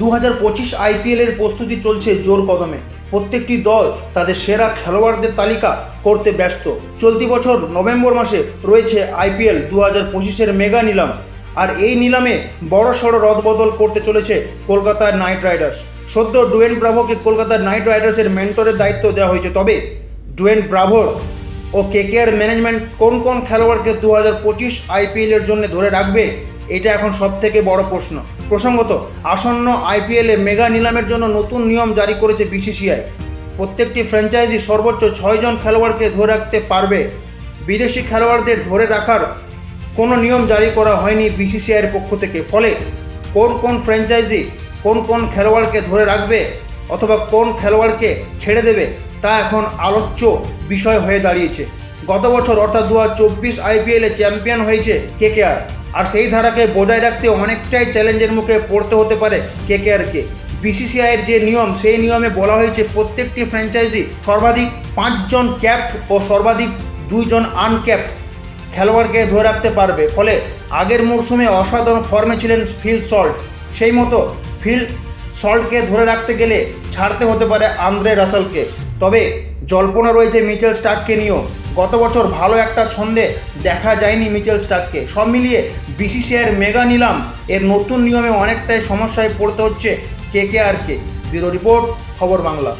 দু হাজার পঁচিশ আইপিএলের প্রস্তুতি চলছে জোর কদমে। প্রত্যেকটি দল তাদের সেরা খেলোয়াড়দের তালিকা করতে ব্যস্ত। চলতি বছর নভেম্বর মাসে রয়েছে আইপিএল দু হাজার পঁচিশের মেগা নিলাম। আর এই নিলামে বড় সড়ো রদবদল করতে চলেছে কলকাতার নাইট রাইডার্স। সদ্য ডুয়েন ব্রাভোকে কলকাতার নাইট রাইডার্সের মেন্টরের দায়িত্ব দেওয়া হয়েছে। তবে ডুয়েন ব্রাভোর ও কেকেআর ম্যানেজমেন্ট কোন কোন খেলোয়াড়কে দু হাজার পঁচিশ আইপিএলের জন্য ধরে রাখবে, এটা এখন সব থেকে বড় প্রশ্ন। প্রসঙ্গত, আসন্ন আইপিএলে মেগা নিলামের জন্য নতুন নিয়ম জারি করেছে বিসিসিআই। প্রত্যেকটি ফ্র্যাঞ্চাইজি সর্বোচ্চ ছয়জন খেলোয়াড়কে ধরে রাখতে পারবে। বিদেশি খেলোয়াড়দের ধরে রাখার কোনো নিয়ম জারি করা হয়নি বিসিসিআইয়ের পক্ষ থেকে। ফলে কোন কোন ফ্র্যাঞ্চাইজি কোন কোন খেলোয়াড়কে ধরে রাখবে অথবা কোন খেলোয়াড়কে ছেড়ে দেবে তা এখন আলোচ্য বিষয় হয়ে দাঁড়িয়েছে। গত বছর অর্থাৎ দু হাজার চব্বিশ আইপিএলে চ্যাম্পিয়ন হয়েছে কেকেআর আর সেই ধারাকে বজায় রাখতে অনেকটাই চ্যালেঞ্জের মুখে পড়তে হতে পারে কে কে আর কেকেআরকে। বিসিসিআইয়ের যে নিয়ম, সেই নিয়মে বলা হয়েছে প্রত্যেকটি ফ্র্যাঞ্চাইজি সর্বাধিক পাঁচজন ক্যাপ্ট ও সর্বাধিক দুইজন আনক্যাপ্ট খেলোয়াড়কে ধরে রাখতে পারবে। ফলে আগের মরশুমে অসাধারণ ফর্মে ছিলেন ফিল সল্ট। সেই মতো ফিল সল্টকে ধরে রাখতে গেলে ছাড়তে হতে পারে আন্দ্রে রাসেলকে। তবে জল্পনা রয়েছে মিচেল স্টার্ককে নিয়েও। গত বছর ভালো একটা ছন্দে দেখা যায়নি মিচেল স্টাককে সব মিলিয়ে বিসিসিআইয়ের মেগা নিলাম। এর নতুন নিয়মে অনেকটাই সমস্যায় পড়তে হচ্ছে কে কে আর কে। ব্যুরো রিপোর্ট, খবর বাংলা।